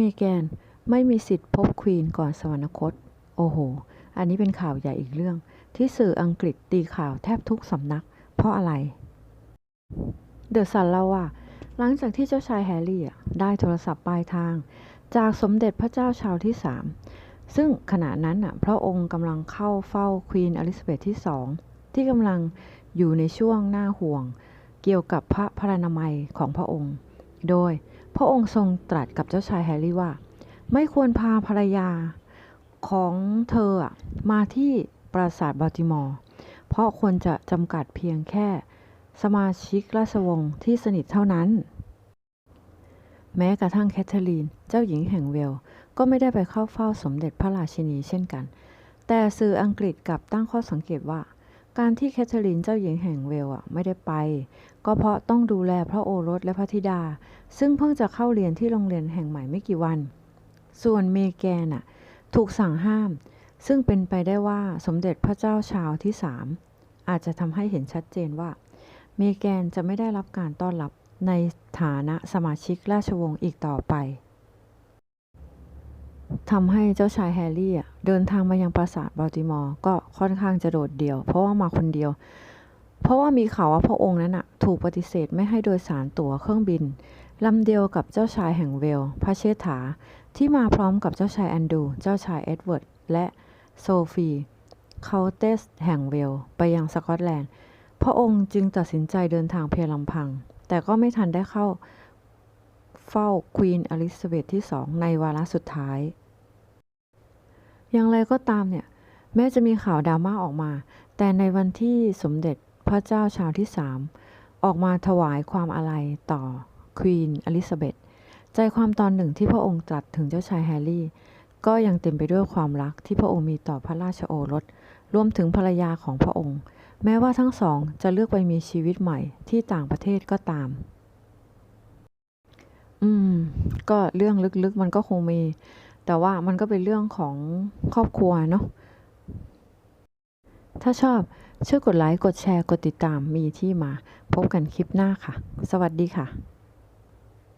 มีแกนไม่มีสิทธิ์พบควีนก่อนสวรรคต โอ้โห อันนี้เป็นข่าวใหญ่อีกเรื่อง ที่สื่ออังกฤษตีข่าวแทบทุกสำนัก เพราะอะไร เดอะซันเล่าว่า หลังจากที่เจ้าชายแฮร์รี่ได้โทรศัพท์ปลายทาง จากสมเด็จพระเจ้าชาวที่สามซึ่งขณะนั้นพระองค์กำลังเข้าเฝ้าควีนอลิซาเบธที่สองที่กำลังอยู่ในช่วงหน้าห่วง เกี่ยวกับพระพรานามัยของพระองค์ โดย พระองค์ทรงตรัสกับเจ้าชายแฮร์รี่ว่า ไม่ควรพาภรรยาของเธอมาที่ปราสาทบัลติมอร์ เพราะควรจะจำกัดเพียงแค่สมาชิกราชวงศ์ที่สนิทเท่านั้น แม้กระทั่งแคทเธอรีน เจ้าหญิงแห่งเวล ก็ไม่ได้ไปเข้าเฝ้าสมเด็จพระราชินีเช่นกัน แต่สื่ออังกฤษกลับตั้งข้อสังเกตว่า การที่แคทเธอรีนเจ้าหญิงแห่งเวลส์อะไม่ได้ไป ก็เพราะต้องดูแลพระโอรสและพระธิดา ซึ่งเพิ่งจะเข้าเรียนที่โรงเรียนแห่งใหม่ไม่กี่วัน ส่วนเมแกนน่ะถูกสั่งห้าม ซึ่งเป็นไปได้ว่าสมเด็จพระเจ้าชาวที่สามอาจจะทำให้เห็นชัดเจนว่า เมแกนจะไม่ได้รับการต้อนรับในฐานะสมาชิกราชวงศ์อีกต่อไป ทำให้เจ้าชายแฮร์รี่เดินทางมายังปราสาทบัลติมอร์ก็ค่อนข้างจะโดดเดี่ยว เพราะว่ามาคนเดียว เพราะว่ามีข่าวว่าพระองค์นั้นถูกปฏิเสธไม่ให้โดยสารตั๋วเครื่องบินลำเดียวกับเจ้าชายแห่งเวล์พระเชษฐา ที่มาพร้อมกับเจ้าชายแอนดู เจ้าชายเอ็ดเวิร์ด และโซฟีเคาเตสแห่งเวล์ไปยังสกอตแลนด์ พระองค์จึงตัดสินใจเดินทางเพียงลำพัง แต่ก็ไม่ทันได้เข้า เฝ้าควีนอลิซาเบธที่สองในวาระสุดท้าย อย่างไรก็ตามเนี่ย แม้จะมีข่าวดราม่าออกมา แต่ในวันที่สมเด็จพระเจ้าชาวที่สามออกมาถวายความอาลัยต่อควีนอลิซาเบธใจความตอนหนึ่งที่พระองค์ตรัสถึงเจ้าชายแฮร์รี่ ก็ยังเต็มไปด้วยความรักที่พระองค์มีต่อพระราชโอรส รวมถึงภรรยาของพระองค์ แม้ว่าทั้งสองจะเลือกไปมีชีวิตใหม่ที่ต่างประเทศก็ตาม อืม ก็เรื่องลึกๆ มันก็คงมี แต่ว่ามันก็เป็นเรื่องของครอบครัวเนาะ ถ้าชอบช่วยกดไลค์ กดแชร์ กดติดตามมีที่มา พบกันคลิปหน้าค่ะ สวัสดีค่ะ